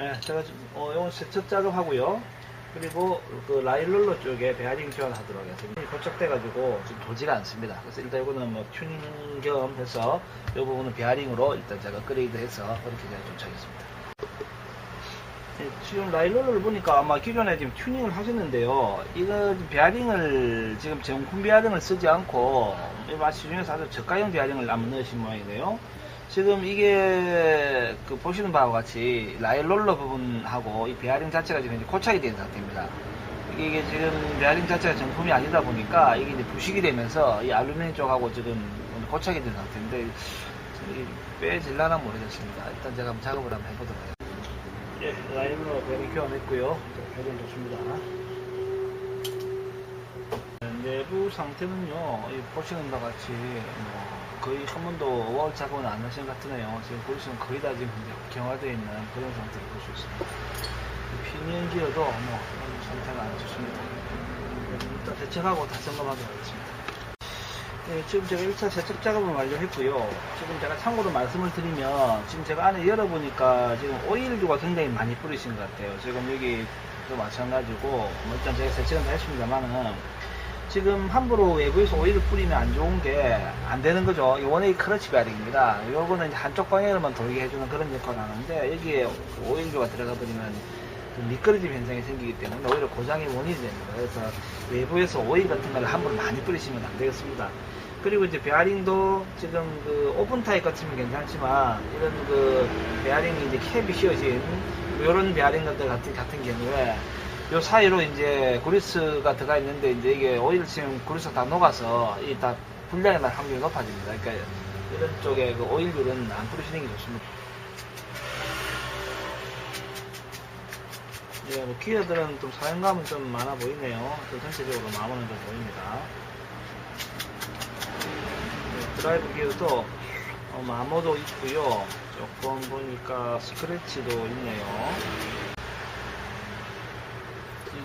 예, 제가 어, 이건 세척 작업하고요. 그리고 그 라일롤러 쪽에 베어링 교환하도록 하겠습니다. 고착돼가지고 지금 돌지가 않습니다. 그래서 일단 이거는 뭐 튜닝 겸 해서 이 부분은 베어링으로 일단 제가 업그레이드해서 그렇게 제가 조치하겠습니다. 예, 지금 라일롤러를 보니까 아마 기존에 지금 튜닝을 하셨는데요. 이거 베어링을 지금 정품 베어링을 쓰지 않고 시중에서 아주 저가형 베어링을 넣으신 모양이네요. 지금 이게 그 보시는 바와 같이 라일 롤러 부분하고 이 베어링 자체가 지금 이제 고착이 된 상태입니다. 이게 지금 베어링 자체가 정품이 아니다 보니까 이게 이제 부식이 되면서 이 알루미늄 쪽하고 지금 고착이 된 상태인데 이 빼질라나 모르겠습니다. 일단 제가 한번 작업을 한번 해보도록 하겠습니다. 예, 라인으로 베리 교환했고요. 배경 좋습니다. 내부 상태는요, 이 보시는 바와 같이 뭐 거의 한 번도 월 작업은 안 하신 것 같으네요. 지금 보시면 거의 다 지금 경화되어 있는 그런 상태를 볼 수 있습니다. 피니언 기어도 뭐 상태가 안 좋습니다. 일단 세척하고 다시 점검하도록 하겠습니다. 네, 지금 제가 1차 세척 작업을 완료했고요. 지금 제가 참고로 말씀을 드리면 지금 제가 안에 열어보니까 지금 오일류가 굉장히 많이 뿌리신 것 같아요. 지금 여기도 마찬가지고 뭐 일단 제가 세척은 다 했습니다만은 지금 함부로 외부에서 오일을 뿌리면 안 좋은 게 안 되는 거죠. 이 원웨이 크러치 베어링입니다. 요거는 한쪽 방향으로만 돌게 해주는 그런 역할을 하는데 여기에 오일류가 들어가 버리면 좀 미끄러짐 현상이 생기기 때문에 오히려 고장의 원인이 됩니다. 그래서 외부에서 오일 같은 걸 함부로 많이 뿌리시면 안 되겠습니다. 그리고 이제 베어링도 지금 그 오픈 타입 같으면 괜찮지만 이런 그 베어링이 이제 캡이 씌워진 이런 베어링 같은 같은 경우에 요 사이로 이제 그리스가 들어가 있는데 이제 이게 오일 지금 그리스가 다 녹아서 이 다 분량이 날 확률이 높아집니다. 그러니까 이런 쪽에 그 오일률은 안 뿌리시는 게 좋습니다. 예, 뭐 기어들은 좀 사용감은 좀 많아 보이네요. 또 전체적으로 마모는 좀 보입니다. 네, 드라이브 기어도 어, 마모도 있고요. 조금 보니까 스크래치도 있네요.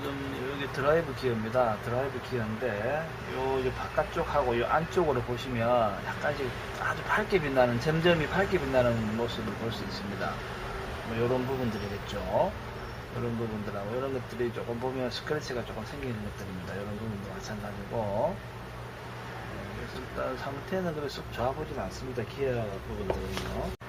지금 여기 드라이브 기어입니다. 드라이브 기어인데 요 이제 바깥쪽하고 요 안쪽으로 보시면 약간씩 아주 밝게 빛나는 점점이 밝게 빛나는 모습을 볼 수 있습니다. 뭐 이런 부분들이겠죠. 이런 부분들하고 이런 것들이 조금 보면 스크래치가 조금 생기는 것들입니다. 이런 부분도 마찬가지고 네, 그래서 일단 상태는 그렇게 썩 좋아 보진 않습니다. 기어 부분들은요.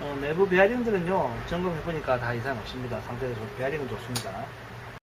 어, 내부 베어링들은요 점검해보니까 다 이상 없습니다. 상태에서 베어링은 좋습니다